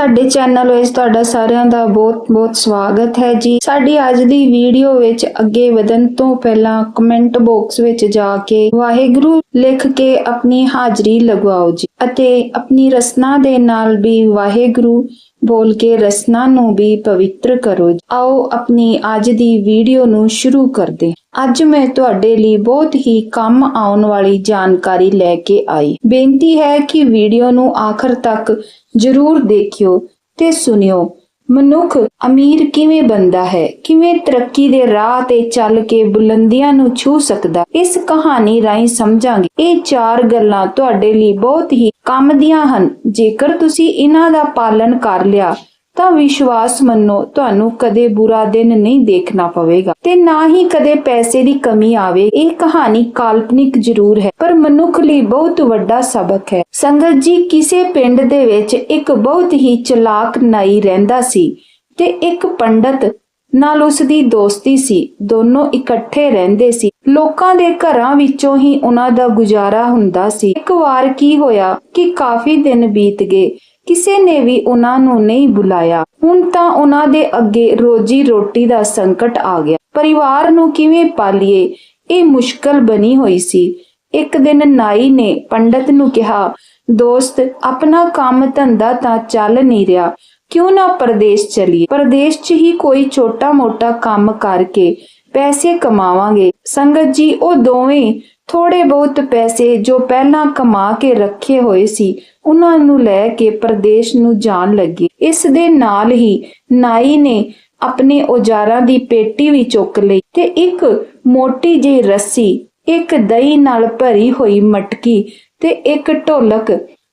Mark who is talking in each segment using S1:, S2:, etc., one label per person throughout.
S1: ਸਾਡੇ ਚੈਨਲ ਵਿੱਚ ਤੁਹਾਡਾ ਸਾਰਿਆਂ ਦਾ ਬਹੁਤ-ਬਹੁਤ ਸਵਾਗਤ ਹੈ ਜੀ। ਸਾਡੀ ਅੱਜ ਦੀ ਵੀਡੀਓ ਵਿੱਚ ਅੱਗੇ ਵਧਣ ਤੋਂ ਪਹਿਲਾਂ ਕਮੈਂਟ ਬਾਕਸ ਵਿੱਚ ਜਾ ਕੇ ਵਾਹਿਗੁਰੂ ਲਿਖ ਕੇ ਆਪਣੀ ਹਾਜ਼ਰੀ ਲਗਵਾਓ ਜੀ। ਅਤੇ ਆਪਣੀ ਰਸਨਾ ਦੇ ਨਾਲ ਵੀ ਵਾਹਿਗੁਰੂ ਬੋਲ ਕੇ ਰਸਨਾ ਨੂੰ ਵੀ ਪਵਿੱਤਰ ਕਰੋ ਆਓ ਆਪਣੀ ਅੱਜ ਦੀ ਵੀਡੀਓ ਨੂੰ ਸ਼ੁਰੂ ਕਰਦੇ ਅੱਜ ਮੈਂ ਤੁਹਾਡੇ ਲਈ ਬਹੁਤ ਹੀ ਕੰਮ ਆਉਣ ਵਾਲੀ ਜਾਣਕਾਰੀ ਲੈ ਕੇ ਆਈ। ਬੇਨਤੀ ਹੈ ਕਿ ਵੀਡੀਓ ਨੂੰ ਆਖਰ ਤੱਕ ਜ਼ਰੂਰ ਦੇਖਿਓ ਤੇ ਸੁਣਿਓ। ਮਨੁੱਖ ਅਮੀਰ ਕਿਵੇਂ ਬਣਦਾ ਹੈ? ਕਿਵੇਂ ਤਰੱਕੀ ਦੇ ਰਾਹ ਤੇ ਚੱਲ ਕੇ ਬੁਲੰਦੀਆਂ ਨੂੰ ਛੂ ਸਕਦਾ? ਇਸ ਕਹਾਣੀ ਰਾਹੀਂ ਸਮਝਾਂਗੇ। ਇਹ ਚਾਰ ਗੱਲਾਂ ਤੁਹਾਡੇ ਲਈ ਬਹੁਤ ਹੀ ਕੰਮ ਦੀਆਂ ਹਨ। ਜੇਕਰ ਤੁਸੀਂ ਇਹਨਾਂ ਦਾ ਪਾਲਣ ਕਰ ਲਿਆ ਤਾਂ ਵਿਸ਼ਵਾਸ ਮੰਨੋ, ਤੁਹਾਨੂੰ ਕਦੇ ਬੁਰਾ ਦਿਨ ਨਹੀਂ ਦੇਖਣਾ ਪਵੇਗਾ। ਤੇ ਨਾ ਹੀ ਕਦੇ ਪੈਸੇ ਦੀ ਕਮੀ ਆਵੇ। ਇਹ ਕਹਾਣੀ ਕਾਲਪਨਿਕ ਜ਼ਰੂਰ ਹੈ, ਪਰ ਮਨੁੱਖ ਲਈ ਬਹੁਤ ਵੱਡਾ ਸਬਕ ਹੈ। ਸੰਗਤ ਜੀ, ਕਿਸੇ ਪਿੰਡ ਦੇ ਵਿੱਚ ਇੱਕ ਬਹੁਤ ਹੀ ਚਲਾਕ ਨਾਈ ਰਹਿੰਦਾ ਸੀ ਤੇ ਇੱਕ ਪੰਡਤ ਨਾਲ ਉਸ ਦੀ ਦੋਸਤੀ ਸੀ। ਦੋਨੋਂ ਇਕੱਠੇ ਰਹਿੰਦੇ ਸੀ। ਲੋਕਾਂ ਦੇ ਘਰਾਂ ਵਿੱਚੋਂ ਹੀ ਉਹਨਾਂ ਦਾ ਗੁਜ਼ਾਰਾ ਹੁੰਦਾ ਸੀ। ਇੱਕ ਵਾਰ ਕੀ ਹੋਇਆ ਕਿ ਕਾਫੀ ਦਿਨ ਬੀਤ ਗਏ ਕਿਸੇ ਨੇ ਵੀ ਉਹਨਾਂ ਨੂੰ ਨਹੀਂ ਬੁਲਾਇਆ। ਹੁਣ ਤਾਂ ਉਹਨਾਂ ਦੇ ਅੱਗੇ ਰੋਜੀ ਰੋਟੀ ਦਾ ਸੰਕਟ ਆ ਗਿਆ। ਪਰਿਵਾਰ ਨੂੰ ਕਿਵੇਂ ਪਾਲੀਏ? ਇਹ ਮੁਸ਼ਕਲ ਬਣੀ ਹੋਈ ਸੀ। ਇੱਕ ਦਿਨ ਨਾਈ ਨੇ ਪੰਡਤ ਨੂੰ ਕਿਹਾ, ਦੋਸਤ, ਆਪਣਾ ਕੰਮ ਧੰਦਾ ਤਾਂ ਚੱਲ ਨਹੀਂ ਰਿਹਾ। ਕਿਉਂ ਨਾ ਪ੍ਰਦੇਸ਼ ਚਲੀਏ? ਪ੍ਰਦੇਸ਼ 'ਚ ਹੀ ਕੋਈ ਛੋਟਾ-ਮੋਟਾ ਕੰਮ ਕਰਕੇ ਪੈਸੇ ਕਮਾਵਾਂਗੇ। ਸੰਗਤ ਜੀ, ਉਹ ਦੋਵੇਂ ਥੋੜੇ ਬਹੁਤ ਪੈਸੇ ਜੋ ਪਹਿਲਾਂ ਕਮਾ ਕੇ ਰੱਖੇ ਹੋਏ ਸੀ, ਉਹਨਾਂ ਨੂੰ ਲੈ ਕੇ ਪ੍ਰਦੇਸ਼ ਨੂੰ ਜਾਣ ਲੱਗੇ। ਇਸ ਦੇ ਨਾਲ ਹੀ ਨਾਈ ਨੇ ਆਪਣੇ ਔਜ਼ਾਰਾਂ ਦੀ ਪੇਟੀ ਵੀ ਚੁੱਕ ਲਈ ਤੇ ਇੱਕ ਮੋਟੀ ਜਿਹੀ ਰੱਸੀ, ਇੱਕ ਦਹੀਂ ਨਾਲ ਭਰੀ ਹੋਈ ਮਟਕੀ ਤੇ ਇੱਕ ਢੋਲਕ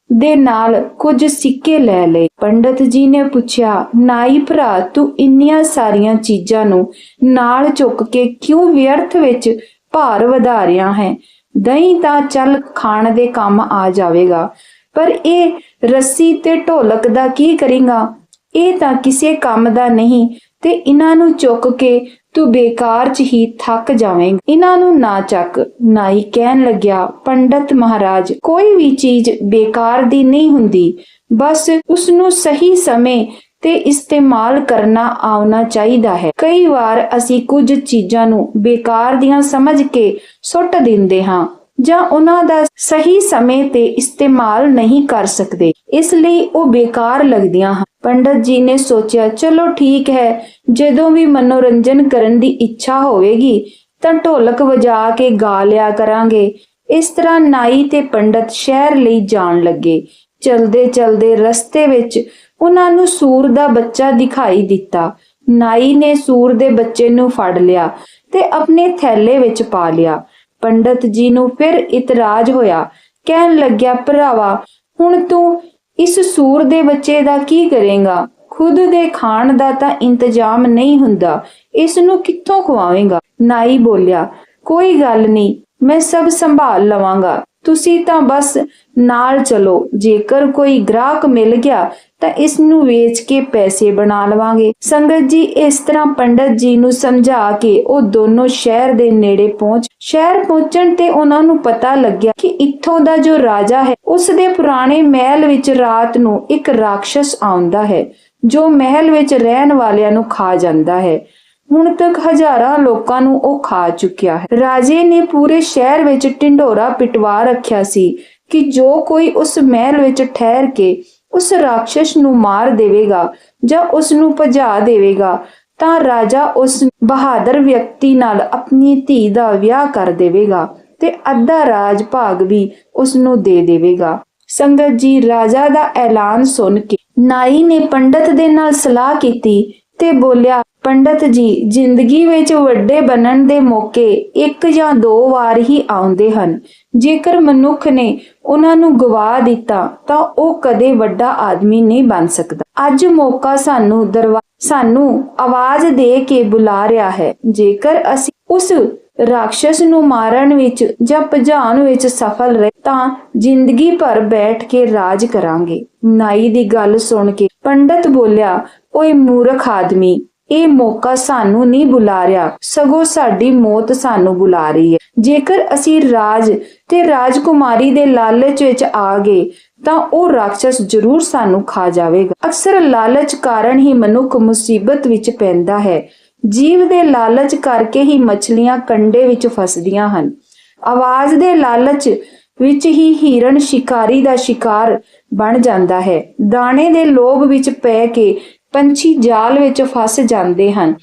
S1: ਦੇ ਨਾਲ ਕੁਝ ਸਿੱਕੇ ਲੈ ਲਏ। ਪੰਡਤ ਜੀ ਨੇ ਪੁੱਛਿਆ, ਨਾਈ ਭਰਾ, ਤੂੰ ਇੰਨੀਆਂ ਸਾਰੀਆਂ ਚੀਜ਼ਾਂ ਨੂੰ ਨਾਲ ਚੁੱਕ ਕੇ ਕਿਉਂ ਵਿਅਰਥ ਵਿੱਚ ਭਾਰ ਵਧਾ ਹੈ। ਦਹੀਂ ਤਾਂ ਚੱਲ ਖਾਣ ਦੇ ਕੰਮ ਆ ਜਾਵੇਗਾ, ਪਰ ਇਹ ਰੱਸੀ ਤੇ ਢੋਲਕ ਦਾ ਕੀ ਕਰੇਗਾ? ਇਹ ਤਾਂ ਕਿਸੇ ਕੰਮ ਦਾ ਨਹੀਂ ਤੇ ਇਹਨਾਂ ਨੂੰ ਚੁੱਕ ਕੇ ਤੂੰ ਬੇਕਾਰ ਚ ਹੀ ਥੱਕ ਜਾਵੇਂਗਾ। ਇਹਨਾਂ ਨੂੰ ਨਾ ਚੱਕ ਨਾਈ ਕਹਿਣ ਲੱਗਿਆ, ਪੰਡਤ ਮਹਾਰਾਜ, ਕੋਈ ਵੀ ਚੀਜ਼ ਬੇਕਾਰ ਦੀ ਨਹੀਂ ਹੁੰਦੀ, ਬਸ ਉਸ ਨੂੰ ਸਹੀ ਸਮੇਂ ਤੇ ਇਸਤੇਮਾਲ ਕਰਨਾ ਆਉਣਾ ਚਾਹੀਦਾ ਹੈ। ਕਈ ਵਾਰ ਅਸੀਂ ਕੁਝ ਚੀਜ਼ਾਂ ਨੂੰ ਬੇਕਾਰ ਦੀਆਂ ਸਮਝ ਕੇ ਸੁੱਟ ਦਿੰਦੇ ਹਾਂ ਜਾਂ ਉਹਨਾਂ ਦਾ ਸਹੀ ਸਮੇਂ ਤੇ ਇਸਤੇਮਾਲ ਨਹੀਂ ਕਰ ਸਕਦੇ। ਇਸ ਲਈ ਉਹ ਬੇਕਾਰ ਲੱਗਦੀਆਂ ਹਨ। ਪੰਡਤ ਜੀ ਨੇ ਸੋਚਿਆ, ਚਲੋ ਠੀਕ ਹੈ, ਜਦੋਂ ਵੀ ਮਨੋਰੰਜਨ ਕਰਨ ਦੀ ਇੱਛਾ ਹੋਵੇਗੀ, ਤਾਂ ਢੋਲਕ ਵਜਾ ਕੇ ਗਾ ਲਿਆ ਕਰਾਂਗੇ। ਇਸ ਤਰ੍ਹਾਂ ਨਾਈ ਤੇ ਪੰਡਤ ਸ਼ਹਿਰ ਲਈ ਜਾਣ ਲੱਗੇ। ਚਲਦੇ ਚਲਦੇ ਰਸਤੇ ਵਿੱਚ ਉਹਨਾਂ ਨੂੰ ਸੂਰ ਦਾ ਬੱਚਾ ਦਿਖਾਈ ਦਿੱਤਾ। ਨਾਈ ਨੇ ਸੂਰ ਦੇ ਬੱਚੇ ਨੂੰ ਫੜ ਲਿਆ ਤੇ ਆਪਣੇ ਥੈਲੇ ਵਿੱਚ ਪਾ ਲਿਆ। ਪੰਡਤ ਜੀ ਨੂੰ ਫਿਰ ਇਤਰਾਜ਼ ਹੋਇਆ, ਕਹਿਣ ਲੱਗਿਆ, ਭਰਾਵਾ, ਹੁਣ ਤੂੰ ਇਸ ਸੂਰ ਦੇ ਬੱਚੇ ਦਾ ਕੀ ਕਰੇਗਾ? ਖੁਦ ਦੇ ਖਾਣ ਦਾ ਤਾਂ ਇੰਤਜ਼ਾਮ ਨਹੀਂ ਹੁੰਦਾ, ਇਸ ਨੂੰ ਕਿੱਥੋਂ ਖਵਾਵੇਂਗਾ? ਨਾਈ ਬੋਲਿਆ, ਕੋਈ ਗੱਲ ਨਹੀਂ, ਮੈਂ ਸਭ ਸੰਭਾਲ ਲਵਾਂਗਾ। ਤੁਸੀਂ ਤਾਂ ਬਸ ਨਾਲ ਚਲੋ। ਜੇਕਰ ਕੋਈ ਗ੍ਰਾਹਕ ਮਿਲ ਗਿਆ, ਤਾਂ ਇਸ ਨੂੰ ਵੇਚ ਕੇ ਪੈਸੇ ਬਣਾ ਲਵਾਂਗੇ। ਸੰਗਤ ਜੀ, ਇਸ ਤਰ੍ਹਾਂ ਪੰਡਤ ਜੀ ਨੂੰ ਸਮਝਾ ਕੇ ਉਹ ਦੋਨੋਂ ਸ਼ਹਿਰ ਦੇ ਨੇੜੇ ਪਹੁੰਚ, ਸ਼ਹਿਰ ਪਹੁੰਚਣ ਤੇ ਉਹਨਾਂ ਨੂੰ ਪਤਾ ਲੱਗਿਆ ਕਿ ਇੱਥੋਂ ਦਾ ਜੋ ਰਾਜਾ ਹੈ, ਉਸ ਦੇ ਪੁਰਾਣੇ ਮਹਿਲ ਵਿੱਚ ਰਾਤ ਨੂੰ ਇੱਕ ਰਾਖਸ਼ ਆਉਂਦਾ ਹੈ, ਜੋ ਮਹਿਲ ਵਿੱਚ ਰਹਿਣ ਵਾਲਿਆਂ ਨੂੰ ਖਾ ਜਾਂਦਾ ਹੈ। ਹੁਣ ਤੱਕ ਹਜ਼ਾਰਾਂ ਲੋਕਾਂ ਨੂੰ ਉਹ ਖਾ ਚੁੱਕਿਆ ਹੈ। ਰਾਜੇ ਨੇ ਪੂਰੇ ਸ਼ਹਿਰ ਵਿੱਚ ਢਿੰਡੋਰਾ ਪਿਟਵਾ ਰੱਖਿਆ ਸੀ ਕਿ ਜੋ ਕੋਈ ਉਸ ਮਹਿਲ ਵਿੱਚ ਠਹਿਰ ਕੇ ਉਸ ਰਾਖਸ਼ ਨੂੰ ਮਾਰ ਦੇਵੇਗਾ ਜਾਂ ਉਸ ਨੂੰ ਭਜਾ ਦੇਵੇਗਾ, ਤਾਂ ਰਾਜਾ ਉਸ ਬਹਾਦਰ ਵਿਅਕਤੀ ਨਾਲ ਆਪਣੀ ਧੀ ਦਾ ਵਿਆਹ ਕਰ ਦੇਵੇਗਾ ਤੇ ਅੱਧਾ ਰਾਜ ਭਾਗ ਵੀ ਉਸ ਨੂੰ ਦੇ ਦੇਵੇਗਾ। ਸੰਗਤ ਜੀ, ਰਾਜਾ ਦਾ ਐਲਾਨ ਸੁਣ ਕੇ ਨਾਈ ਨੇ ਪੰਡਤ ਦੇ ਨਾਲ ਸਲਾਹ ਕੀਤੀ ਤੇ ਬੋਲਿਆ ਪੰਡਤ ਜੀ ਜ਼ਿੰਦਗੀ ਵਿੱਚ ਵੱਡੇ ਬਣਨ ਦੇ ਮੌਕੇ ਇੱਕ ਜਾਂ ਦੋ ਵਾਰ ਹੀ ਆਉਂਦੇ ਹਨ। ਜੇਕਰ ਮਨੁੱਖ ਨੇ ਉਹਨਾਂ ਨੂੰ ਗਵਾ ਦਿੱਤਾ, ਤਾਂ ਉਹ ਕਦੇ ਵੱਡਾ ਆਦਮੀ ਨਹੀਂ ਬਣ ਸਕਦਾ। ਅੱਜ ਮੌਕਾ ਸਾਨੂੰ ਦਰਵਾ ਸਾਨੂੰ ਆਵਾਜ਼ ਦੇ ਕੇ ਬੁਲਾ ਰਿਹਾ ਹੈ। ਜੇਕਰ ਅਸੀਂ ਉਸ ਰਾਖਸ਼ ਨੂੰ ਮਾਰਨ ਵਿੱਚ ਜਾਂ ਭਜਾਉਣ ਵਿੱਚ ਸਫਲ ਰਹੇ, ਤਾਂ ਜ਼ਿੰਦਗੀ ਭਰ ਬੈਠ ਕੇ ਰਾਜ ਕਰਾਂਗੇ। ਨਾਈ ਦੀ ਗੱਲ ਸੁਣ ਕੇ ਪੰਡਤ ਬੋਲਿਆ, ਓਏ ਮੂਰਖ ਆਦਮੀ ਇਹ ਮੌਕਾ ਸਾਨੂੰ ਨਹੀਂ ਬੁਲਾ ਰਿਹਾ। ਸਗੋਂ ਸਾਡੀ ਮੌਤ ਸਾਨੂੰ ਬੁਲਾ ਰਹੀ ਹੈ। ਜੇਕਰ ਅਸੀਂ ਰਾਜ ਤੇ ਰਾਜਕੁਮਾਰੀ ਦੇ ਲਾਲਚ ਵਿੱਚ ਆ ਗਏ, ਤਾਂ ਉਹ ਰਾਖਸ਼ ਜ਼ਰੂਰ ਸਾਨੂੰ ਖਾ ਜਾਵੇਗਾ। ਅਕਸਰ ਲਾਲਚ ਕਾਰਨ ਹੀ ਮਨੁੱਖ ਮੁਸੀਬਤ ਵਿੱਚ ਪੈਂਦਾ ਹੈ। ਜੀਵ ਦੇ ਲਾਲਚ ਕਰਕੇ ਹੀ ਮੱਛਲੀਆਂ ਕੰਡੇ ਵਿੱਚ ਫਸਦੀਆਂ ਹਨ। ਆਵਾਜ਼ ਦੇ ਲਾਲਚ ਵਿੱਚ ਹੀ ਹਿਰਨ ਸ਼ਿਕਾਰੀ ਦਾ ਸ਼ਿਕਾਰ ਬਣ ਜਾਂਦਾ ਹੈ। ਦਾਣੇ ਦੇ ਲੋਭ ਵਿੱਚ ਪੈ ਕੇ ਪੰਛੀ ਜਾਲ ਵਿੱਚ ਫਸ ਜਾਂਦੇ ਹਨ।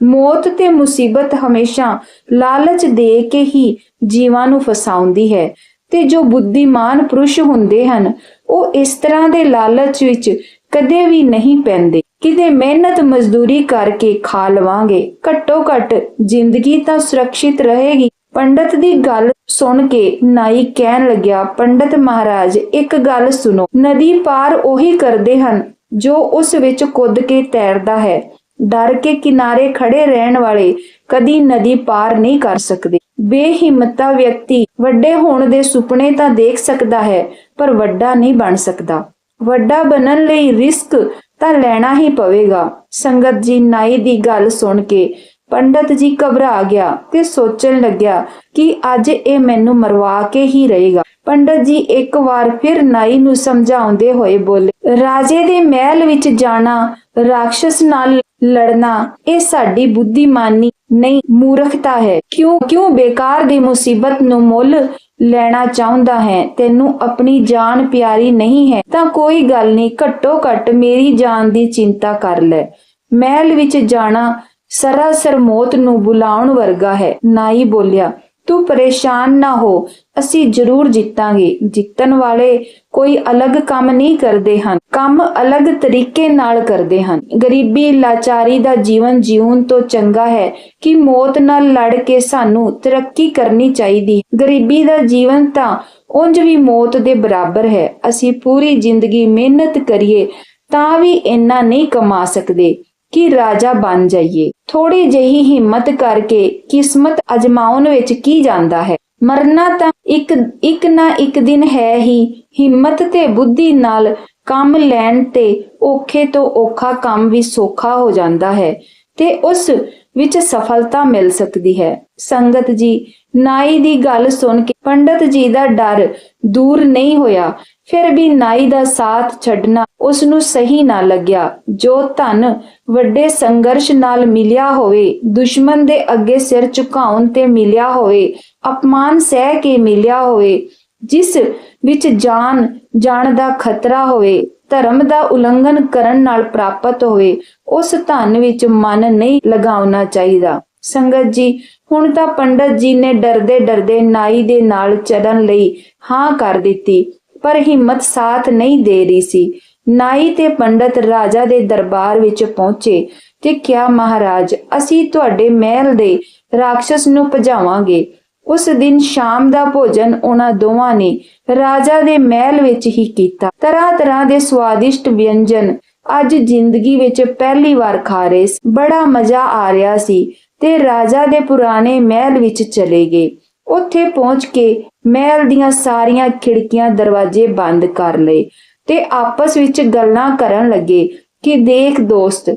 S1: ਮੌਤ ਤੇ ਮੁਸੀਬਤ ਹਮੇਸ਼ਾ ਲਾਲਚ ਦੇ ਕੇ ਹੀ ਜੀਵਾਂ ਨੂੰ ਫਸਾਉਂਦੀ ਹੈ ਤੇ ਜੋ ਬੁੱਧੀਮਾਨ ਪੁਰਸ਼ ਹੁੰਦੇ ਹਨ, ਉਹ ਇਸ ਤਰ੍ਹਾਂ ਦੇ ਲਾਲਚ ਵਿੱਚ ਕਦੇ ਵੀ ਨਹੀਂ ਪੈਂਦੇ। ਕਿਤੇ ਮਿਹਨਤ ਮਜ਼ਦੂਰੀ ਕਰਕੇ ਖਾ ਲਵਾਂਗੇ, ਘੱਟੋ ਘੱਟ ਜ਼ਿੰਦਗੀ ਤਾਂ ਸੁਰੱਖਿਅਤ ਰਹੇਗੀ। ਪੰਡਤ ਦੀ ਗੱਲ ਸੁਣ ਕੇ ਨਾਈ ਕਹਿਣ ਲੱਗਿਆ, ਪੰਡਤ ਮਹਾਰਾਜ, ਇੱਕ ਗੱਲ ਸੁਣੋ, ਨਦੀ ਪਾਰ ਉਹੀ ਕਰਦੇ ਹਨ ਜੋ ਉਸ ਵਿੱਚ ਕੁੱਦ ਕੇ ਤੈਰਦਾ ਹੈ, ਡਰ ਕੇ ਕਿਨਾਰੇ ਖੜੇ ਰਹਿਣ ਵਾਲੇ ਕਦੀ ਨਦੀ ਪਾਰ ਨਹੀਂ ਕਰ ਸਕਦੇ। ਬੇਹਿੰਮਤਾ ਵਿਅਕਤੀ ਵੱਡੇ ਹੋਣ ਦੇ ਸੁਪਨੇ ਤਾਂ ਦੇਖ ਸਕਦਾ ਹੈ, ਪਰ ਵੱਡਾ ਨਹੀਂ ਬਣ ਸਕਦਾ। ਵੱਡਾ ਬਣਨ ਲਈ ਰਿਸਕ ਤਾਂ ਲੈਣਾ ਹੀ ਪਵੇਗਾ। ਸੰਗਤ ਜੀ ਨਾਈ ਦੀ ਗੱਲ ਸੁਣ ਕੇ ਪੰਡਤ ਜੀ ਘਬਰਾ ਗਿਆ ਤੇ ਸੋਚਣ ਲੱਗਿਆ ਕਿ ਅੱਜ ਇਹ ਮੈਨੂੰ ਮਰਵਾ ਕੇ ਹੀ ਰਹੇਗਾ। ਪੰਡਤ ਜੀ ਇੱਕ ਵਾਰ ਫਿਰ ਨਾਈ ਨੂੰ ਸਮਝਾਉਂਦੇ ਹੋਏ ਬੋਲੇ, ਰਾਜੇ ਦੇ ਮਹਿਲ ਵਿੱਚ ਜਾਣਾ ਰਾਖਸ਼ ਨਾਲ ਲੜਨਾ, ਇਹ ਸਾਡੀ ਬੁੱਧੀਮਾਨੀ ਨਹੀਂ, ਮੂਰਖਤਾ ਹੈ। ਕਿਉਂ ਕਿਉਂ ਬੇਕਾਰ ਦੀ ਮੁਸੀਬਤ ਨੂੰ ਮੁੱਲ ਲੈਣਾ ਚਾਹੁੰਦਾ ਹੈ? ਤੈਨੂੰ ਆਪਣੀ ਜਾਨ ਪਿਆਰੀ ਨਹੀਂ ਹੈ, ਤਾਂ ਕੋਈ ਗੱਲ ਨਹੀਂ ਘੱਟੋ ਘੱਟ ਮੇਰੀ ਜਾਨ ਦੀ ਚਿੰਤਾ ਕਰ ਲੈ। ਮਹਿਲ ਵਿੱਚ ਜਾਣਾ ਸਰਾਸਰ ਮੌਤ ਨੂੰ ਬੁਲਾਉਣ ਵਰਗਾ ਹੈ। ਨਾਈ ਬੋਲਿਆ ਤੂੰ ਪਰੇਸ਼ਾਨ ਨਾ ਹੋ। ਅਸੀਂ ਜ਼ਰੂਰ ਜਿੱਤਾਂਗੇ। ਜਿੱਤਣ ਵਾਲੇ ਕੋਈ ਅਲੱਗ ਕੰਮ ਨਹੀਂ ਕਰਦੇ ਹਨ। ਕੰਮ ਅਲੱਗ ਤਰੀਕੇ ਨਾਲ ਕਰਦੇ ਹਨ। ਗਰੀਬੀ ਲਾਚਾਰੀ ਦਾ ਜੀਵਨ ਜਿਉਣ ਤੋਂ ਚੰਗਾ ਹੈ ਕਿ ਮੌਤ ਨਾਲ ਲੜ ਕੇ ਸਾਨੂੰ ਤਰੱਕੀ ਕਰਨੀ ਚਾਹੀਦੀ। ਗਰੀਬੀ ਦਾ ਜੀਵਨ ਤਾਂ ਉਂਝ ਵੀ ਮੌਤ ਦੇ ਬਰਾਬਰ ਹੈ। ਅਸੀਂ ਪੂਰੀ ਜ਼ਿੰਦਗੀ ਮਿਹਨਤ ਕਰੀਏ ਤਾਂ ਵੀ ਇੰਨਾ ਨਹੀਂ ਕਮਾ ਸਕਦੇ। ਕਿ ਰਾਜਾ ਬਣ ਜਾਈਏ। ਥੋੜੀ ਜਿਹੀ ਹਿੰਮਤ ਕਰਕੇ ਕਿਸਮਤ ਅਜਮਾਉਣ ਵਿੱਚ ਕੀ ਜਾਂਦਾ ਹੈ? ਮਰਨਾ ਤਾਂ ਇੱਕ ਇੱਕ ਨਾ ਇੱਕ ਦਿਨ ਹੈ ਹੀ। ਹਿੰਮਤ ਤੇ ਬੁੱਧੀ ਨਾਲ ਕੰਮ ਲੈਣ ਤੇ ਔਖੇ ਤੋਂ ਔਖਾ ਕੰਮ ਵੀ ਸੌਖਾ ਹੋ ਜਾਂਦਾ ਹੈ ਤੇ ਉਸ ਵਿੱਚ ਸਫਲਤਾ ਮਿਲ ਸਕਦੀ ਹੈ। ਸੰਗਤ ਜੀ, ਨਾਈ ਦੀ ਗੱਲ ਸੁਣ ਕੇ ਪੰਡਤ ਜੀ ਦਾ ਡਰ ਦੂਰ ਨਹੀਂ ਹੋਇਆ। ਫਿਰ ਵੀ ਨਾਈ ਦਾ ਸਾਥ ਛੱਡਣਾ ਉਸ ਨੂੰ ਸਹੀ ਨਾ ਲੱਗਿਆ। ਜੋ ਧਨ ਵੱਡੇ ਸੰਘਰਸ਼ ਨਾਲ ਮਿਲਿਆ ਹੋਵੇ, ਦੁਸ਼ਮਣ ਦੇ ਅੱਗੇ ਸਿਰ ਝੁਕਾਉਣ ਤੇ ਮਿਲਿਆ ਹੋਵੇ, ਅਪਮਾਨ ਸਹਿ ਕੇ ਮਿਲਿਆ ਹੋਵੇ, ਜਿਸ ਵਿੱਚ ਜਾਨ, ਜਾਣ ਦਾ ਖਤਰਾ ਹੋਵੇ, ਧਰਮ ਦਾ ਉਲੰਘਣ ਕਰਨ ਨਾਲ ਪ੍ਰਾਪਤ ਹੋਵੇ, ਉਸ ਧਨ ਵਿੱਚ ਮਨ ਨਹੀਂ ਲਗਾਉਣਾ ਚਾਹੀਦਾ। ਸੰਗਤ ਜੀ, ਹੁਣ ਤਾਂ ਪੰਡਤ ਜੀ ਨੇ ਡਰਦੇ ਡਰਦੇ ਨਾਈ ਦੇ ਨਾਲ ਚੜਨ ਲਈ ਹਾਂ ਕਰ ਦਿੱਤੀ। ਪਰ ਹਿੰਮਤ ਸਾਥ ਨਹੀਂ ਦੇ ਰਹੀ ਸੀ। ਨਾਈ ਤੇ ਪੰਡਤ ਰਾਜਾ ਦੇ ਦਰਬਾਰ ਵਿੱਚ ਪਹੁੰਚੇ ਤੇ ਕਿਹਾ, ਮਹਾਰਾਜ, ਅਸੀਂ ਤੁਹਾਡੇ ਮਹਿਲ ਦੇ ਰਾਖਸ਼ ਨੂੰ ਭਜਾਵਾਂਗੇ। ਉਸ ਦਿਨ ਸ਼ਾਮ ਦਾ ਭੋਜਨ ਉਹਨਾਂ ਦੋਵਾਂ ਨੇ ਰਾਜਾ ਦੇ ਮਹਿਲ ਵਿੱਚ ਹੀ ਕੀਤਾ। ਤਰ੍ਹਾਂ ਤਰ੍ਹਾਂ ਦੇ ਸਵਾਦਿਸ਼ਟ ਵਿਅੰਜਨ ਅੱਜ ਜ਼ਿੰਦਗੀ ਵਿੱਚ ਪਹਿਲੀ ਵਾਰ ਖਾ ਰਹੇ ਸੀ। ਬੜਾ ਮਜ਼ਾ ਆ ਰਿਹਾ ਸੀ ਤੇ ਰਾਜਾ ਦੇ ਪੁਰਾਣੇ ਮਹਿਲ ਵਿੱਚ ਚਲੇ ਗਏ। ਉੱਥੇ ਪਹੁੰਚ ਕੇ ਮਹਿਲ ਦੀਆਂ ਸਾਰੀਆਂ ਖਿੜਕੀਆਂ ਦਰਵਾਜ਼ੇ ਬੰਦ ਕਰ ਲਏ ਤੇ ਆਪਸ ਵਿੱਚ ਗੱਲਾਂ ਕਰਨ ਲੱਗੇ ਕਿ ਦੇਖ ਦੋਸਤ,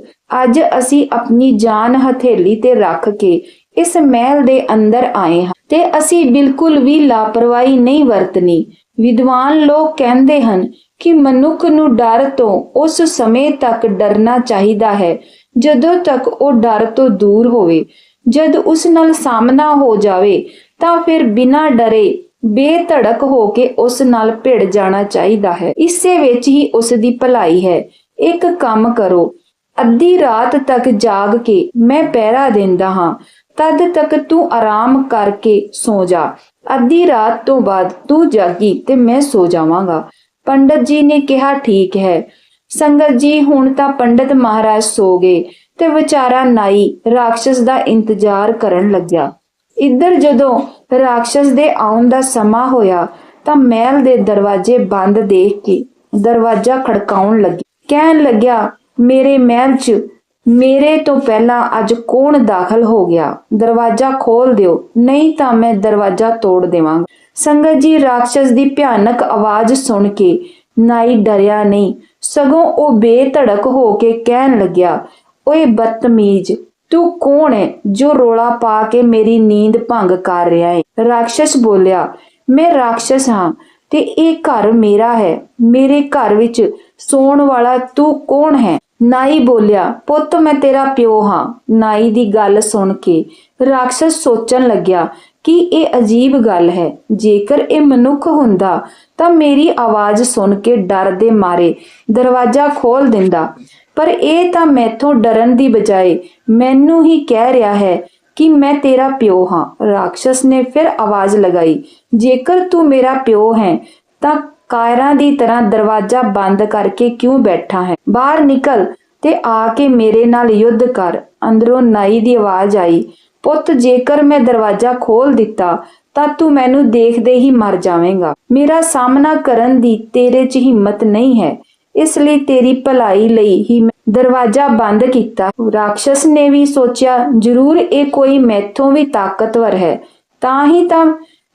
S1: ਅੱਜ ਅਸੀਂ ਆਪਣੀ ਜਾਨ ਹਥੇਲੀ ਤੇ ਰੱਖ ਕੇ ਇਸ ਮਹਿਲ ਦੇ ਅੰਦਰ ਆਏ ਹਾਂ ਤੇ ਅਸੀਂ ਬਿਲਕੁਲ ਵੀ ਲਾਪਰਵਾਹੀ ਨਹੀਂ ਵਰਤਣੀ। ਵਿਦਵਾਨ ਲੋਕ ਕਹਿੰਦੇ ਹਨ ਕਿ ਮਨੁੱਖ ਨੂੰ ਡਰ ਤੋਂ ਉਸ ਸਮੇਂ ਤੱਕ ਡਰਨਾ ਚਾਹੀਦਾ ਹੈ, ਜਦੋਂ ਤੱਕ ਉਹ ਡਰ ਤੋਂ ਦੂਰ ਹੋਵੇ। ਜਦ ਉਸ ਨਾਲ ਸਾਹਮਣਾ ਹੋ ਜਾਵੇ ਤਾਂ ਫਿਰ ਬਿਨਾਂ ਡਰੇ ਬੇਧੜਕ ਹੋ ਕੇ ਉਸ ਨਾਲ ਭਿੜ ਜਾਣਾ ਚਾਹੀਦਾ ਹੈ। ਇਸੇ ਵਿੱਚ ਹੀ ਉਸ ਦੀ ਭਲਾਈ ਹੈ। ਇੱਕ ਕੰਮ ਕਰੋ। ਅੱਧੀ ਰਾਤ ਤੱਕ ਜਾਗ ਕੇ ਮੈਂ ਪਹਿਰਾ ਦਿੰਦਾ ਹਾਂ। ਤਦ ਤੱਕ ਤੂੰ ਆਰਾਮ ਕਰਕੇ ਸੋ ਜਾ। ਅੱਧੀ ਰਾਤ ਤੋਂ ਬਾਅਦ ਤੂੰ ਜਾਗੀ ਤੇ ਮੈਂ ਸੋ ਜਾਵਾਂਗਾ। ਪੰਡਤ ਜੀ ਨੇ ਕਿਹਾ, ਠੀਕ ਹੈ। ਸੰਗਤ ਜੀ, ਹੁਣ ਤਾਂ ਪੰਡਤ ਮਹਾਰਾਜ ਸੋ ਗਏ ਤੇ ਵਿਚਾਰਾ ਨਾਈ ਰਾਖਸ਼ ਦਾ ਇੰਤਜ਼ਾਰ ਕਰਨ ਲੱਗਿਆ। ਇੱਧਰ ਜਦੋਂ ਰਾਖਸ਼ ਦੇ ਆਉਣ ਦਾ ਸਮਾਂ ਹੋਇਆ ਤਾਂ ਮਹਿਲ ਦੇ ਦਰਵਾਜ਼ੇ ਬੰਦ ਦੇਖ ਕੇ ਦਰਵਾਜ਼ਾ ਖੜਕਾਉਣ ਲੱਗੀ। ਕਹਿਣ ਲੱਗਿਆ, ਮੇਰੇ ਮਹਿਲ 'ਚ ਮੇਰੇ ਤੋਂ ਪਹਿਲਾਂ ਅੱਜ ਕੌਣ ਦਾਖਲ ਹੋ ਗਿਆ? ਦਰਵਾਜ਼ਾ ਖੋਲ ਦਿਓ, ਨਹੀਂ ਤਾਂ ਮੈਂ ਦਰਵਾਜ਼ਾ ਤੋੜ ਦੇਵਾਂਗਾ। ਸੰਗਤ ਜੀ ਰਾਖਸ਼ ਦੀ ਭਿਆਨਕ ਆਵਾਜ਼ ਸੁਣ ਕੇ ਨਾਈ ਡਰਿਆ ਨਹੀਂ। ਸਗੋਂ ਉਹ ਬੇਧੜਕ ਹੋ ਕੇ ਕਹਿਣ ਲੱਗਿਆ, ਓਏ ਬਦਤਮੀਜ਼ ਤੂੰ ਕੌਣ ਹੈ ਜੋ ਰੋਲਾ ਪਾ ਕੇ ਮੇਰੀ ਨੀਂਦ ਭੰਗ ਕਰ ਰਿਹਾ ਹੈ ਰਾਖਸ਼ ਬੋਲਿਆ, ਮੈਂ ਰਾਖਸ਼ ਹਾਂ ਤੇ ਇਹ ਘਰ ਮੇਰਾ ਹੈ। ਮੇਰੇ ਘਰ ਵਿੱਚ ਸੌਣ ਵਾਲਾ ਤੂੰ ਕੌਣ ਹੈ? ਨਾਈ ਬੋਲਿਆ, ਪੁੱਤ, ਮੈਂ ਤੇਰਾ ਪਿਓ ਹਾਂ। ਨਾਈ ਦੀ ਗੱਲ ਸੁਣ ਕੇ ਰਾਖਸ਼ ਸੋਚਣ ਲੱਗਿਆ ਕਿ ਇਹ ਅਜੀਬ ਗੱਲ ਹੈ। ਜੇਕਰ ਇਹ ਮਨੁੱਖ ਹੁੰਦਾ ਤਾਂ ਮੇਰੀ ਆਵਾਜ਼ ਸੁਣ ਕੇ ਡਰ ਦੇ ਮਾਰੇ ਦਰਵਾਜ਼ਾ ਖੋਲ ਦਿੰਦਾ। ਪਰ ਇਹ ਤਾਂ ਮੈਥੋਂ ਡਰਨ ਦੀ ਬਜਾਏ ਮੈਨੂੰ ਹੀ ਕਹਿ ਰਿਹਾ ਹੈ ਕਿ ਮੈਂ ਤੇਰਾ ਪਿਓ ਹਾਂ। ਰਾਖਸ਼ ਨੇ ਫਿਰ ਆਵਾਜ਼ ਲਗਾਈ, ਜੇਕਰ ਤੂੰ ਮੇਰਾ ਪਿਓ ਹੈ, ਤਾਂ ਕਾਇਰਾਂ ਦੀ ਤਰ੍ਹਾਂ ਦਰਵਾਜ਼ਾ ਬੰਦ ਕਰਕੇ ਕਿਉਂ ਬੈਠਾ ਹੈ? ਬਾਹਰ ਨਿਕਲ ਤੇ ਆ ਕੇ ਮੇਰੇ ਨਾਲ ਯੁੱਧ ਕਰ। ਅੰਦਰੋਂ ਨਾਈ ਦੀ ਆਵਾਜ਼ ਆਈ, ਪੁੱਤ, ਜੇਕਰ ਮੈਂ ਦਰਵਾਜ਼ਾ ਖੋਲ ਦਿੱਤਾ, ਤਾਂ ਤੂੰ ਮੈਨੂੰ ਦੇਖਦੇ ਹੀ ਮਰ ਜਾਵੇਂਗਾ। ਮੇਰਾ ਸਾਹਮਣਾ ਕਰਨ ਦੀ ਤੇਰੇ 'ਚ ਹਿੰਮਤ ਨਹੀਂ ਹੈ। ਇਸ ਲਈ ਤੇਰੀ ਭਲਾਈ ਲਈ ਹੀ ਮੈਂ ਦਰਵਾਜ਼ਾ ਬੰਦ ਕੀਤਾ। ਰਾਖਸ਼ ਨੇ ਵੀ ਸੋਚਿਆ, ਜ਼ਰੂਰ ਇਹ ਕੋਈ ਮੈਥੋਂ ਵੀ ਤਾਕਤਵਰ ਹੈ। ਤਾਂ ਹੀ ਤਾਂ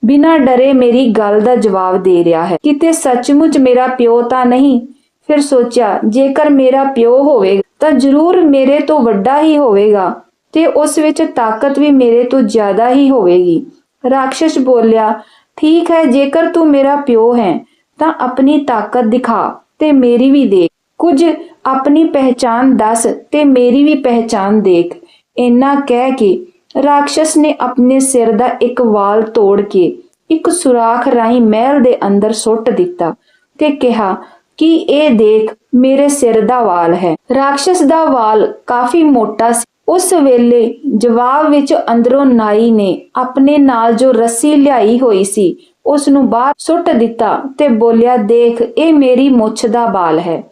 S1: ਬਿਨਾਂ ਡਰੇ ਮੇਰੀ ਗੱਲ ਦਾ ਜਵਾਬ ਦੇ ਰਿਹਾ ਹੈ। ਕਿਤੇ ਸੱਚਮੁੱਚ ਮੇਰਾ ਪਿਓ ਤਾਂ ਨਹੀਂ? ਫਿਰ ਸੋਚਿਆ, ਜੇਕਰ ਮੇਰਾ ਪਿਓ ਹੋਵੇਗਾ, ਤਾਂ ਜ਼ਰੂਰ ਮੇਰੇ ਤੋਂ ਵੱਡਾ ਹੀ ਹੋਵੇਗਾ ਤੇ ਉਸ ਵਿੱਚ ਤਾਕਤ ਵੀ ਮੇਰੇ ਤੋਂ ਜ਼ਿਆਦਾ ਹੀ ਹੋਵੇਗੀ। ਰਾਖਸ਼ ਬੋਲਿਆ, ਠੀਕ ਹੈ, ਜੇਕਰ ਤੂੰ ਮੇਰਾ ਪਿਓ ਹੈ, ਤਾਂ ਆਪਣੀ ਤਾਕਤ ਦਿਖਾ। ਤੇ ਮੇਰੀ ਵੀ ਦੇਖ। ਕੁਝ ਆਪਣੀ ਪਹਿਚਾਨ ਦੱਸ ਤੇ ਮੇਰੀ ਵੀ ਪਹਿਚਾਨ ਦੇਖ। ਇੰਨਾ ਕਹਿ ਕੇ ਰਾਖਸ਼ ਨੇ ਆਪਣੇ ਸਿਰ ਦਾ ਇੱਕ ਵਾਲ ਤੋੜ ਕੇ ਇੱਕ ਸੁਰਾਖ ਰਾਹੀਂ ਮਹਿਲ ਦੇ ਅੰਦਰ ਸੁੱਟ ਦਿੱਤਾ ਤੇ ਕਿਹਾ, ਕਿ ਇਹ ਦੇਖ ਮੇਰੇ ਸਿਰ ਦਾ ਵਾਲ ਹੈ? ਰਾਖਸ਼ ਦਾ ਵਾਲ ਕਾਫੀ ਮੋਟਾ ਸੀ। ਉਸ ਵੇਲੇ ਜਵਾਬ ਵਿੱਚ ਅੰਦਰੋਂ ਨਾਈ ਨੇ ਆਪਣੇ ਨਾਲ ਜੋ ਰੱਸੀ ਲਿਆਈ ਹੋਈ ਸੀ ਉਸ ਨੂੰ ਬਾਹਰ ਸੁੱਟ ਦਿੱਤਾ ਤੇ ਬੋਲਿਆ, ਦੇਖ, ਇਹ ਮੇਰੀ ਮੁੱਛ ਦਾ ਵਾਲ ਹੈ।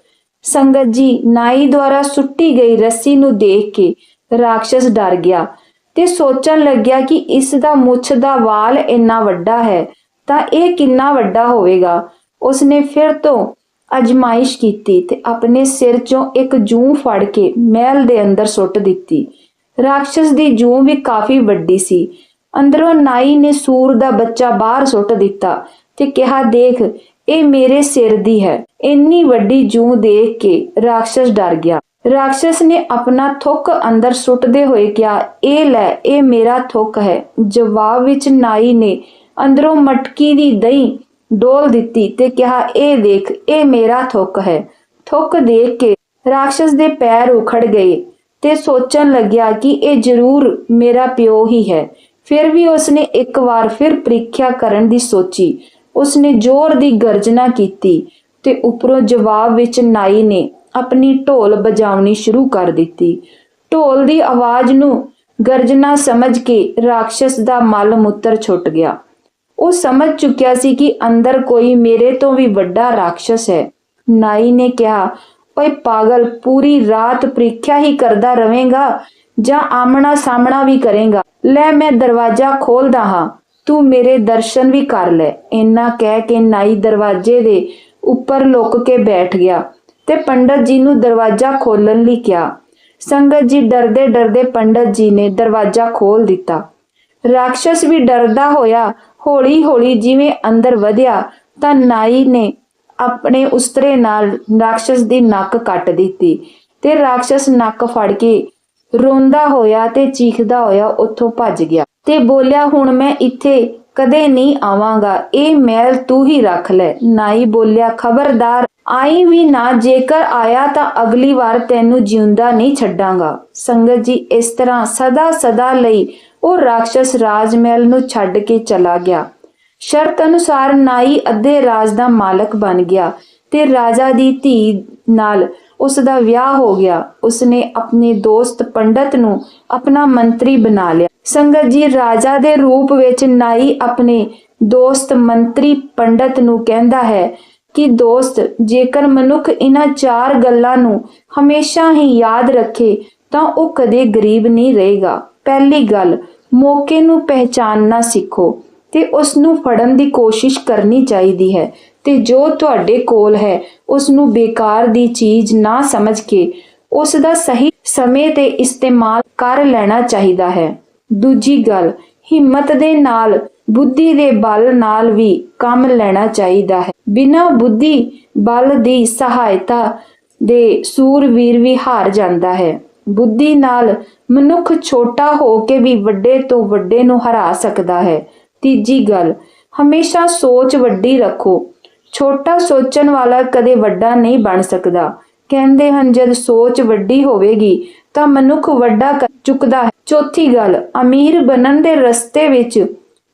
S1: ਸੰਗਤ ਜੀ ਨਾਈ ਦੁਆਰਾ ਸੁੱਟੀ ਗਈ ਰੱਸੀ ਨੂੰ ਦੇਖ ਕੇ ਰਾਖਸ਼ ਡਰ ਗਿਆ ਤੇ ਸੋਚਣ ਲੱਗਿਆ ਕਿ ਇਸ ਦਾ ਮੁੱਛ ਦਾ ਵਾਲ ਇੰਨਾ ਵੱਡਾ ਹੈ ਤਾਂ ਇਹ ਕਿੰਨਾ ਵੱਡਾ ਹੋਵੇਗਾ। ਉਸਨੇ ਫਿਰ ਤੋਂ ਅਜਮਾਇਸ਼ ਕੀਤੀ ਤੇ ਆਪਣੇ ਸਿਰ 'ਚੋਂ ਇੱਕ ਜੂੰ ਫੜ ਕੇ ਮਹਿਲ ਦੇ ਅੰਦਰ ਸੁੱਟ ਦਿੱਤੀ। ਰਾਖਸ਼ ਦੀ ਜੂੰ ਵੀ ਕਾਫੀ ਵੱਡੀ ਸੀ। ਅੰਦਰੋਂ ਨਾਈ ਨੇ ਸੂਰ ਦਾ ਬੱਚਾ ਬਾਹਰ ਸੁੱਟ ਦਿੱਤਾ ਤੇ ਕਿਹਾ, ਦੇਖ, ਇਹ ਮੇਰੇ ਸਿਰ ਦੀ ਹੈ। ਇੰਨੀ ਵੱਡੀ ਜੂੰ ਦੇਖ ਕੇ ਰਾਖਸ਼ ਡਰ ਗਿਆ। ਰਾਖਸ਼ ਨੇ ਆਪਣਾ ਥੁੱਕ ਅੰਦਰ ਸੁੱਟਦੇ ਹੋਏ ਕਿਹਾ, ਇਹ ਲੈ, ਇਹ ਮੇਰਾ ਥੁੱਕ ਹੈ। ਜਵਾਬ ਵਿੱਚ ਨਾਈ ਨੇ ਅੰਦਰੋਂ ਮਟਕੀ ਦੀ ਦਹੀਂ ਡੋਲ ਦਿੱਤੀ ਤੇ ਕਿਹਾ, ਇਹ ਦੇਖ, ਇਹ ਮੇਰਾ ਥੁੱਕ ਹੈ। ਥੁੱਕ ਦੇਖ ਕੇ ਰਾਖਸ਼ ਦੇ ਪੈਰ ਉਖੜ ਗਏ ਤੇ ਸੋਚਣ ਲੱਗਿਆ ਕਿ ਇਹ ਜ਼ਰੂਰ ਮੇਰਾ ਪਿਓ ਹੀ ਹੈ। ਫਿਰ ਵੀ ਉਸਨੇ ਇੱਕ ਵਾਰ ਫਿਰ ਪ੍ਰੀਖਿਆ ਕਰਨ ਦੀ ਸੋਚੀ। ਉਸਨੇ ਜ਼ੋਰ ਦੀ ਗਰਜਨਾ ਕੀਤੀ ਤੇ ਉੱਪਰੋਂ ਜਵਾਬ ਵਿੱਚ ਨਾਈ ਨੇ ਆਪਣੀ ਢੋਲ ਵਜਾਉਣੀ ਸ਼ੁਰੂ ਕਰ ਦਿੱਤੀ। ਢੋਲ ਦੀ ਆਵਾਜ਼ ਨੂੰ ਗਰਜਨਾ ਸਮਝ ਕੇ ਰਾਖਸ਼ ਦਾ ਮਲ ਮੁੱਤਰ ਛੁੱਟ ਗਿਆ। ਉਹ ਸਮਝ ਚੁੱਕਿਆ ਸੀ ਕਿ ਅੰਦਰ ਕੋਈ ਮੇਰੇ ਤੋਂ ਵੀ ਵੱਡਾ ਰਾਖਸ਼ ਹੈ। ਨਾਈ ਨੇ ਕਿਹਾ, ਓਏ ਪਾਗਲ, ਪੂਰੀ ਰਾਤ ਪ੍ਰੀਖਿਆ ਹੀ ਕਰਦਾ ਰਵੇਂਗਾ? ਜਾਂ ਆਮਣਾ ਸਾਹਮਣਾ ਵੀ ਕਰੇਗਾ। ਲੈ ਮੈਂ ਦਰਵਾਜ਼ਾ ਖੋਲਦਾ ਹਾਂ, ਤੂੰ ਮੇਰੇ ਦਰਸ਼ਨ ਵੀ ਕਰ ਲੈ। ਇੰਨਾ ਕਹਿ ਕੇ ਨਾਈ ਦਰਵਾਜ਼ੇ ਦੇ ਉੱਪਰ ਲੁੱਕ ਕੇ ਬੈਠ ਗਿਆ ਤੇ ਪੰਡਤ ਜੀ ਨੂੰ ਦਰਵਾਜ਼ਾ ਖੋਲਣ ਲਈ ਕਿਹਾ। ਸੰਗਤ ਜੀ ਡਰਦੇ ਡਰਦੇ ਪੰਡਤ ਜੀ ਨੇ ਦਰਵਾਜ਼ਾ ਖੋਲ ਦਿੱਤਾ। ਰਾਖਸ਼ ਵੀ ਡਰਦਾ ਹੋਇਆ ਹੌਲੀ ਹੌਲੀ ਜਿਵੇਂ ਅੰਦਰ ਵਧਿਆ ਤਾਂ ਨਾਈ ਨੇ ਆਪਣੇ ਉਸਤਰੇ ਨਾਲ ਰਾਖਸ਼ ਦੀ ਨੱਕ ਕੱਟ ਦਿੱਤੀ ਤੇ ਰਾਖਸ਼ ਨੱਕ ਫੜ ਕੇ ਰੋਂਦਾ ਹੋਇਆ ਤੇ ਚੀਖਦਾ ਹੋਇਆ ਉੱਥੋਂ ਭੱਜ ਗਿਆ ਤੇ ਬੋਲਿਆ, ਹੁਣ ਮੈਂ ਇੱਥੇ ਕਦੇ ਨਹੀਂ ਆਵਾਂਗਾ, ਇਹ ਮਹਿਲ ਤੂੰ ਹੀ ਰੱਖ ਲੈ। ਨਾਈ ਬੋਲਿਆ, ਖਬਰਦਾਰ, ਆਈ ਵੀ ਨਾ, ਜੇਕਰ ਆਇਆ ਤਾਂ ਅਗਲੀ ਵਾਰ ਤੈਨੂੰ ਜਿਉਂਦਾ ਨਹੀਂ ਛੱਡਾਂਗਾ। ਸੰਗਤ ਜੀ ਇਸ ਤਰ੍ਹਾਂ ਸਦਾ ਸਦਾ ਲਈ ਉਹ ਰਾਖਸ਼ ਰਾਜ ਮਹਿਲ ਨੂੰ ਛੱਡ ਕੇ ਚਲਾ ਗਿਆ। ਸ਼ਰਤ ਅਨੁਸਾਰ ਨਾਈ ਅੱਧੇ ਰਾਜ ਦਾ ਮਾਲਕ ਬਣ ਗਿਆ ਤੇ ਰਾਜਾ ਦੀ ਧੀ ਨਾਲ ਉਸ ਦਾ ਵਿਆਹ ਹੋ ਗਿਆ। ਉਸਨੇ ਆਪਣੇ ਦੋਸਤ ਪੰਡਤ ਨੂੰ ਆਪਣਾ ਮੰਤਰੀ ਬਣਾ ਲਿਆ। ਸੰਗਤ ਜੀ ਰਾਜਾ ਦੇ ਰੂਪ ਵਿੱਚ ਨਾਈ ਆਪਣੇ ਦੋਸਤ ਮੰਤਰੀ ਪੰਡਤ ਨੂੰ ਕਹਿੰਦਾ ਹੈ ਕਿ, ਦੋਸਤ, ਜੇਕਰ ਮਨੁੱਖ ਇਹਨਾਂ ਚਾਰ ਗੱਲਾਂ ਨੂੰ ਹਮੇਸ਼ਾ ਹੀ ਯਾਦ ਰੱਖੇ, ਤਾਂ ਉਹ ਕਦੇ ਗਰੀਬ ਨਹੀਂ ਰਹੇਗਾ। ਪਹਿਲੀ ਗੱਲ, ਮੌਕੇ ਨੂੰ ਪਹਿਚਾਨਣਾ ਸਿੱਖੋ ਤੇ ਉਸ ਨੂੰ ਫੜਨ ਦੀ ਕੋਸ਼ਿਸ਼ ਕਰਨੀ ਚਾਹੀਦੀ ਹੈ। ਤੇ ਜੋ ਤੁਹਾਡੇ ਕੋਲ ਹੈ ਉਸ ਨੂੰ ਬੇਕਾਰ ਦੀ ਚੀਜ਼ ਨਾ ਸਮਝ ਕੇ ਉਸ ਦਾ ਸਹੀ ਸਮੇਂ ਤੇ ਇਸਤੇਮਾਲ ਕਰ ਲੈਣਾ ਚਾਹੀਦਾ ਹੈ। ਦੂਜੀ ਗੱਲ, ਹਿੰਮਤ ਦੇ ਨਾਲ, ਬੁੱਧੀ ਦੇ ਬਲ ਨਾਲ ਵੀ ਕੰਮ ਲੈਣਾ ਚਾਹੀਦਾ ਹੈ। ਬਿਨਾਂ ਬੁੱਧੀ ਬਲ ਦੀ ਸਹਾਇਤਾ ਦੇ ਸੂਰਵੀਰ ਵੀ ਹਾਰ ਜਾਂਦਾ ਹੈ। ਬੁੱਧੀ ਨਾਲ ਮਨੁੱਖ ਛੋਟਾ ਹੋ ਕੇ ਵੀ ਵੱਡੇ ਤੋਂ ਵੱਡੇ ਨੂੰ ਹਰਾ ਸਕਦਾ ਹੈ। ਤੀਜੀ ਗੱਲ, ਹਮੇਸ਼ਾ ਸੋਚ ਵੱਡੀ ਰੱਖੋ। ਛੋਟਾ ਸੋਚਣ ਵਾਲਾ ਕਦੇ ਵੱਡਾ ਨਹੀਂ ਬਣ ਸਕਦਾ। ਕਹਿੰਦੇ ਹਨ, ਜਦ ਸੋਚ ਵੱਡੀ ਹੋਵੇਗੀ, ਤਾਂ ਮਨੁੱਖ ਵੱਡਾ ਚੁੱਕਦਾ ਹੈ। ਚੌਥੀ ਗੱਲ, ਅਮੀਰ ਬਣਨ ਦੇ ਰਸਤੇ ਵਿੱਚ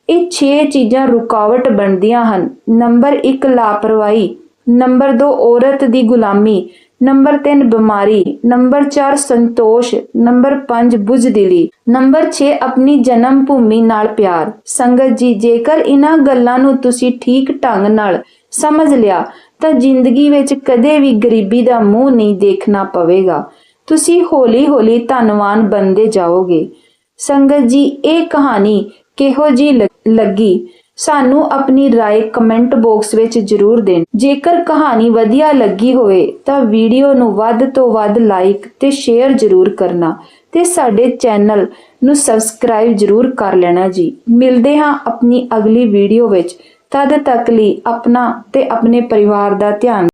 S1: ਇਹ 6 ਚੀਜ਼ਾਂ ਰੁਕਾਵਟ ਬਣਦੀਆਂ ਹਨ। ਨੰਬਰ 1 ਲਾਪਰਵਾਹੀ। ਨੰਬਰ 2 ਔਰਤ ਦੀ ਗੁਲਾਮੀ। ਨੰਬਰ 3 ਬਿਮਾਰੀ। ਨੰਬਰ 4 ਸੰਤੋਸ਼। ਨੰਬਰ 5 ਬੁਝਦਿਲੀ। ਨੰਬਰ 6 ਆਪਣੀ ਜਨਮ ਭੂਮੀ ਨਾਲ ਪਿਆਰ। ਸੰਗਤ ਜੀ, ਜੇਕਰ ਇਹਨਾਂ ਗੱਲਾਂ ਨੂੰ ਤੁਸੀਂ ਠੀਕ ਢੰਗ ਨਾਲ ਸਮਝ ਲਿਆ ਤਾਂ ਜ਼ਿੰਦਗੀ ਵਿੱਚ ਕਦੇ ਵੀ ਗਰੀਬੀ ਦਾ ਮੂੰਹ ਨਹੀਂ ਦੇਖਣਾ ਪਵੇਗਾ ਤੁਸੀਂ ਹੌਲੀ-ਹੌਲੀ ਧਨਵਾਨ ਬਣਦੇ ਜਾਓਗੇ ਸੰਗਤ ਜੀ ਇਹ ਕਹਾਣੀ ਕਿਹੋ ਜੀ ਲੱਗੀ ਸਾਨੂੰ ਆਪਣੀ رائے ਕਮੈਂਟ ਬਾਕਸ ਵਿੱਚ ਜ਼ਰੂਰ ਦੇਣ ਜੇਕਰ ਕਹਾਣੀ ਵਧੀਆ ਲੱਗੀ ਹੋਵੇ ਤਾਂ ਵੀਡੀਓ ਨੂੰ ਵੱਧ ਤੋਂ ਵੱਧ ਲਾਈਕ ਤੇ ਸ਼ੇਅਰ ਜ਼ਰੂਰ ਕਰਨਾ ਤੇ ਸਾਡੇ ਚੈਨਲ ਨੂੰ ਸਬਸਕ੍ਰਾਈਬ ਜ਼ਰੂਰ ਕਰ ਲੈਣਾ ਜੀ ਮਿਲਦੇ ਹਾਂ ਆਪਣੀ ਅਗਲੀ ਵੀਡੀਓ ਵਿੱਚ ਤਦ ਤੱਕ ਲਈ ਆਪਣਾ ਤੇ ਆਪਣੇ ਪਰਿਵਾਰ ਦਾ ਧਿਆਨ